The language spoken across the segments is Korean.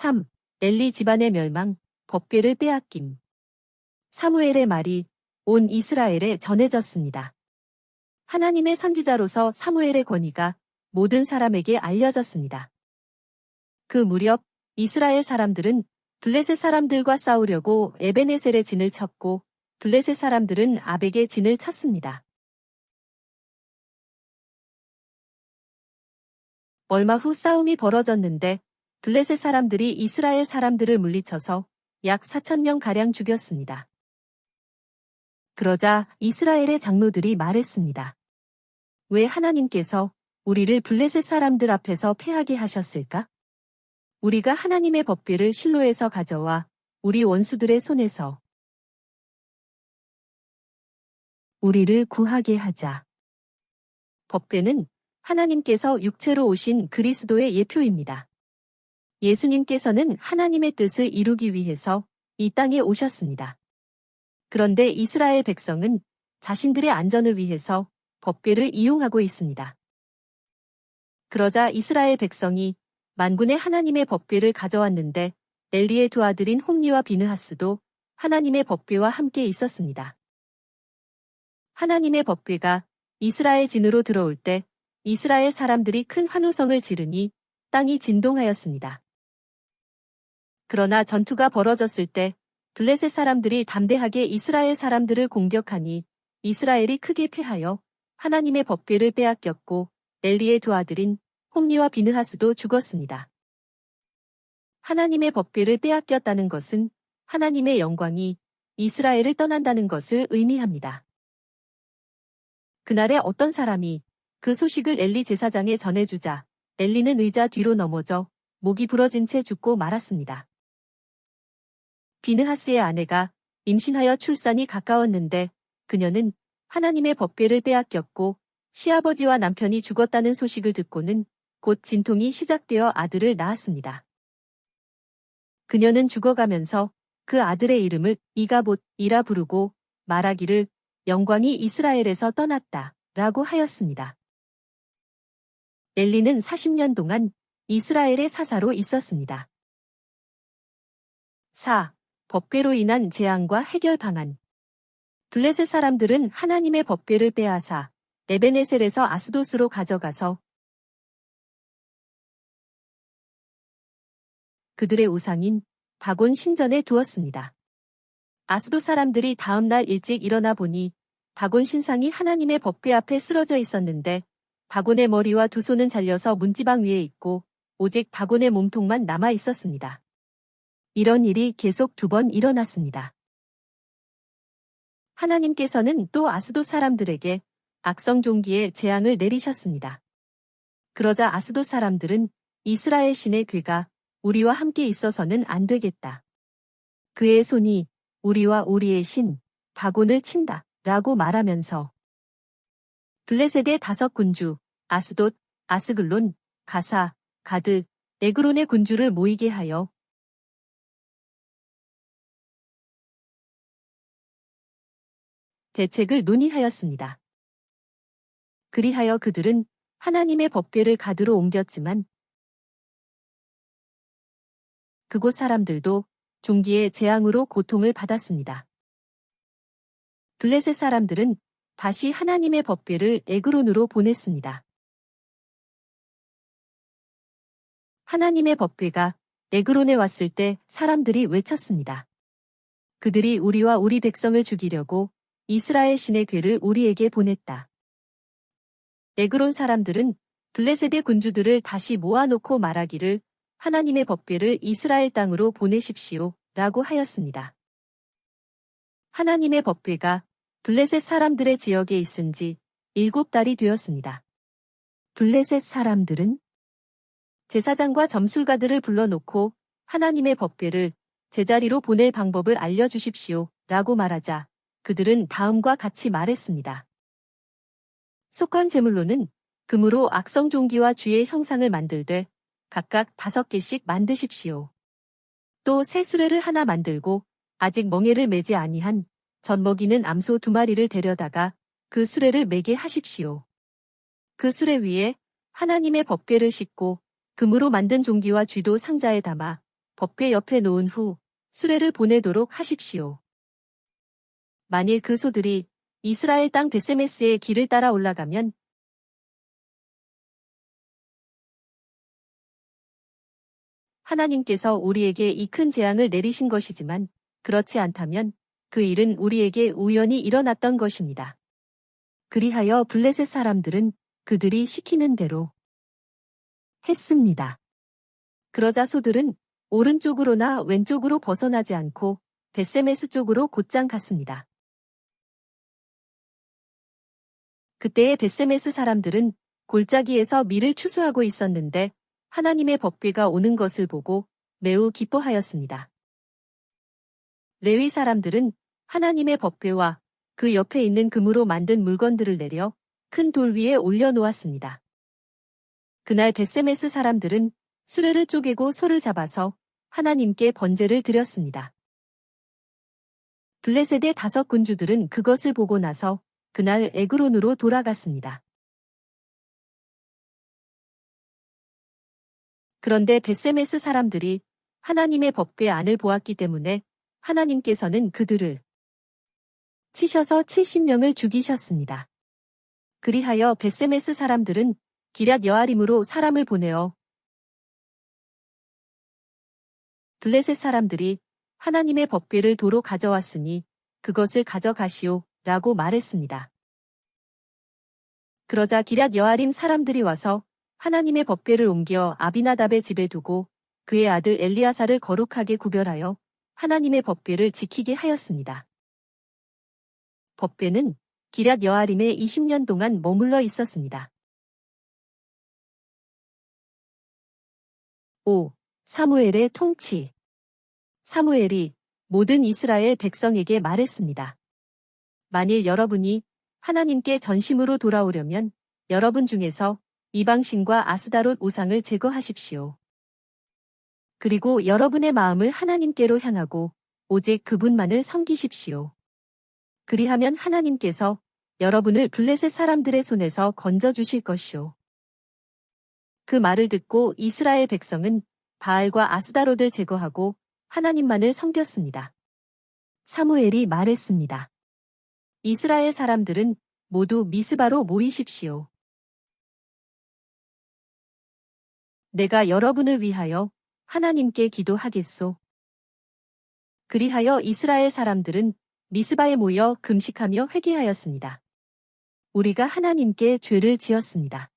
3. 엘리 집안의 멸망, 법궤를 빼앗김. 사무엘의 말이 온 이스라엘에 전해졌습니다. 하나님의 선지자로서 사무엘의 권위가 모든 사람에게 알려졌습니다. 그 무렵 이스라엘 사람들은 블레셋 사람들과 싸우려고 에베네셀의 진을 쳤고 블레셋 사람들은 아벡의 진을 쳤습니다. 얼마 후 싸움이 벌어졌는데 블레셋 사람들이 이스라엘 사람들을 물리쳐서 약 4천명 가량 죽였습니다. 그러자 이스라엘의 장로들이 말했습니다. 왜 하나님께서 우리를 블레셋 사람들 앞에서 패하게 하셨을까? 우리가 하나님의 법궤를 실로에서 가져와 우리 원수들의 손에서 우리를 구하게 하자. 법궤는 하나님께서 육체로 오신 그리스도의 예표입니다. 예수님께서는 하나님의 뜻을 이루기 위해서 이 땅에 오셨습니다. 그런데 이스라엘 백성은 자신들의 안전을 위해서 법궤를 이용하고 있습니다. 그러자 이스라엘 백성이 만군의 하나님의 법궤를 가져왔는데 엘리의 두 아들인 홈리와 비느하스도 하나님의 법궤와 함께 있었습니다. 하나님의 법궤가 이스라엘 진으로 들어올 때 이스라엘 사람들이 큰 환호성을 지르니 땅이 진동하였습니다. 그러나 전투가 벌어졌을 때 블레셋 사람들이 담대하게 이스라엘 사람들을 공격하니 이스라엘이 크게 패하여 하나님의 법궤를 빼앗겼고 엘리의 두 아들인 홈리와 비느하스도 죽었습니다. 하나님의 법궤를 빼앗겼다는 것은 하나님의 영광이 이스라엘을 떠난다는 것을 의미합니다. 그날에 어떤 사람이 그 소식을 엘리 제사장에 전해주자 엘리는 의자 뒤로 넘어져 목이 부러진 채 죽고 말았습니다. 비느하스의 아내가 임신하여 출산이 가까웠는데 그녀는 하나님의 법궤를 빼앗겼고 시아버지와 남편이 죽었다는 소식을 듣고는 곧 진통이 시작되어 아들을 낳았습니다. 그녀는 죽어가면서 그 아들의 이름을 이가봇이라 부르고 말하기를 영광이 이스라엘에서 떠났다 라고 하였습니다. 엘리는 40년 동안 이스라엘의 사사로 있었습니다. 4. 법궤로 인한 재앙과 해결 방안 블레셋 사람들은 하나님의 법궤를 빼앗아 에베네셀에서 아스도스로 가져가서 그들의 우상인 다곤 신전에 두었습니다. 아스도 사람들이 다음 날 일찍 일어나 보니 다곤 신상이 하나님의 법궤 앞에 쓰러져 있었는데 다곤의 머리와 두 손은 잘려서 문지방 위에 있고 오직 다곤의 몸통만 남아 있었습니다. 이런 일이 계속 두 번 일어났습니다. 하나님께서는 또 아스도 사람들에게 악성 종기에 재앙을 내리셨습니다. 그러자 아스도 사람들은 이스라엘 신의 괴가 우리와 함께 있어서는 안 되겠다. 그의 손이 우리와 우리의 신, 다곤을 친다. 라고 말하면서 블레셋의 다섯 군주, 아스돗, 아스글론, 가사, 가드, 에그론의 군주를 모이게 하여 대책을 논의하였습니다. 그리하여 그들은 하나님의 법궤를 가드로 옮겼지만 그곳 사람들도 종기의 재앙으로 고통을 받았습니다. 블레셋 사람들은 다시 하나님의 법궤를 에그론으로 보냈습니다. 하나님의 법궤가 에그론에 왔을 때 사람들이 외쳤습니다. 그들이 우리와 우리 백성을 죽이려고 이스라엘 신의 괴를 우리에게 보냈다. 에그론 사람들은 블레셋의 군주들을 다시 모아놓고 말하기를 하나님의 법궤를 이스라엘 땅으로 보내십시오 라고 하였습니다. 하나님의 법궤가 블레셋 사람들의 지역에 있은 지 일곱 달이 되었습니다. 블레셋 사람들은 제사장과 점술가들을 불러놓고 하나님의 법궤를 제자리로 보낼 방법을 알려주십시오 라고 말하자 그들은 다음과 같이 말했습니다. 속건 제물로는 금으로 악성 종기와 주의 형상을 만들되 각각 다섯 개씩 만드십시오. 또 새 수레를 하나 만들고 아직 멍에를 매지 아니한 젖먹이는 암소 두 마리를 데려다가 그 수레를 매게 하십시오. 그 수레 위에 하나님의 법궤를 싣고 금으로 만든 종기와 쥐도 상자에 담아 법궤 옆에 놓은 후 수레를 보내도록 하십시오. 만일 그 소들이 이스라엘 땅 베세메스의 길을 따라 올라가면 하나님께서 우리에게 이 큰 재앙을 내리신 것이지만 그렇지 않다면 그 일은 우리에게 우연히 일어났던 것입니다. 그리하여 블레셋 사람들은 그들이 시키는 대로 했습니다. 그러자 소들은 오른쪽으로나 왼쪽으로 벗어나지 않고 베세메스 쪽으로 곧장 갔습니다. 그때의 베세메스 사람들은 골짜기에서 밀을 추수하고 있었는데 하나님의 법궤가 오는 것을 보고 매우 기뻐하였습니다. 레위 사람들은 하나님의 법궤와 그 옆에 있는 금으로 만든 물건들을 내려 큰 돌 위에 올려놓았습니다. 그날 베세메스 사람들은 수레를 쪼개고 소를 잡아서 하나님께 번제를 드렸습니다. 블레셋의 다섯 군주들은 그것을 보고 나서 그날 에그론으로 돌아갔습니다. 그런데 베세메스 사람들이 하나님의 법궤 안을 보았기 때문에 하나님께서는 그들을 치셔서 70명을 죽이셨습니다. 그리하여 베세메스 사람들은 기랏 여아림으로 사람을 보내어 블레셋 사람들이 하나님의 법궤를 도로 가져왔으니 그것을 가져가시오 라고 말했습니다. 그러자 기랏 여아림 사람들이 와서 하나님의 법궤를 옮겨 아비나답의 집에 두고 그의 아들 엘리아사를 거룩하게 구별하여 하나님의 법궤를 지키게 하였습니다. 법궤는 기랏 여아림에 20년 동안 머물러 있었습니다. 5. 사무엘의 통치 사무엘이 모든 이스라엘 백성에게 말했습니다. 만일 여러분이 하나님께 전심으로 돌아오려면 여러분 중에서 이방신과 아스다롯 우상을 제거하십시오. 그리고 여러분의 마음을 하나님께로 향하고 오직 그분만을 섬기십시오. 그리하면 하나님께서 여러분을 블레셋 사람들의 손에서 건져주실 것이오. 그 말을 듣고 이스라엘 백성은 바알과 아스다롯을 제거하고 하나님만을 섬겼습니다. 사무엘이 말했습니다. 이스라엘 사람들은 모두 미스바로 모이십시오. 내가 여러분을 위하여 하나님께 기도하겠소. 그리하여 이스라엘 사람들은 미스바에 모여 금식하며 회개하였습니다. 우리가 하나님께 죄를 지었습니다.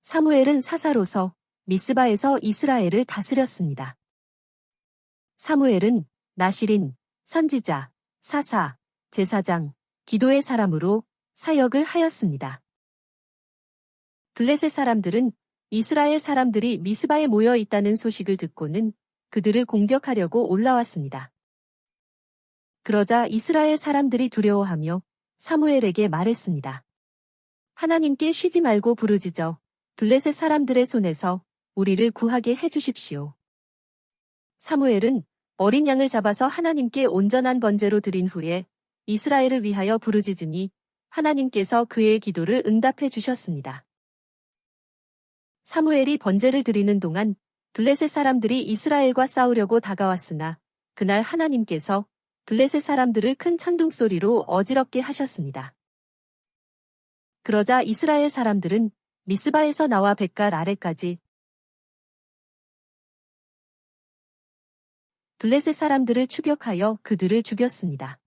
사무엘은 사사로서 미스바에서 이스라엘을 다스렸습니다. 사무엘은 나시린, 선지자, 사사, 제사장, 기도의 사람으로 사역을 하였습니다. 블레셋 사람들은 이스라엘 사람들이 미스바에 모여 있다는 소식을 듣고는 그들을 공격하려고 올라왔습니다. 그러자 이스라엘 사람들이 두려워하며 사무엘에게 말했습니다. 하나님께 쉬지 말고 부르짖어 블레셋 사람들의 손에서 우리를 구하게 해주십시오. 사무엘은 어린 양을 잡아서 하나님께 온전한 번제로 드린 후에 이스라엘을 위하여 부르짖으니 하나님께서 그의 기도를 응답해 주셨습니다. 사무엘이 번제를 드리는 동안 블레셋 사람들이 이스라엘과 싸우려고 다가왔으나 그날 하나님께서 블레셋 사람들을 큰 천둥 소리로 어지럽게 하셨습니다. 그러자 이스라엘 사람들은 미스바에서 나와 백갈 아래까지 블레셋 사람들을 추격하여 그들을 죽였습니다.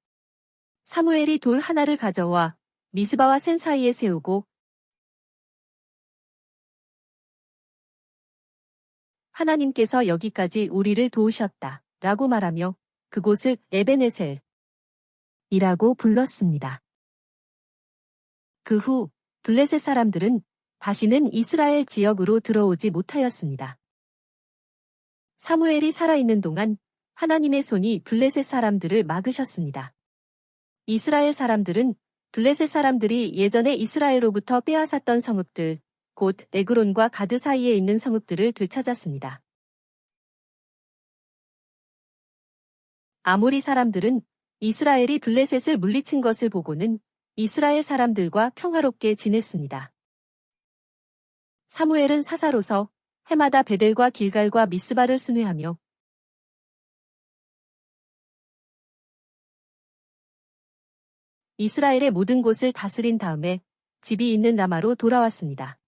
사무엘이 돌 하나를 가져와 미스바와 센 사이에 세우고 하나님께서 여기까지 우리를 도우셨다. 라고 말하며 그곳을 에베네셀 이라고 불렀습니다. 그 후 블레셋 사람들은 다시는 이스라엘 지역으로 들어오지 못하였습니다. 사무엘이 살아있는 동안 하나님의 손이 블레셋 사람들을 막으셨습니다. 이스라엘 사람들은 블레셋 사람들이 예전에 이스라엘로부터 빼앗았던 성읍들, 곧 에그론과 가드 사이에 있는 성읍들을 되찾았습니다. 아모리 사람들은 이스라엘이 블레셋을 물리친 것을 보고는 이스라엘 사람들과 평화롭게 지냈습니다. 사무엘은 사사로서 해마다 베델과 길갈과 미스바를 순회하며 이스라엘의 모든 곳을 다스린 다음에 집이 있는 라마로 돌아왔습니다.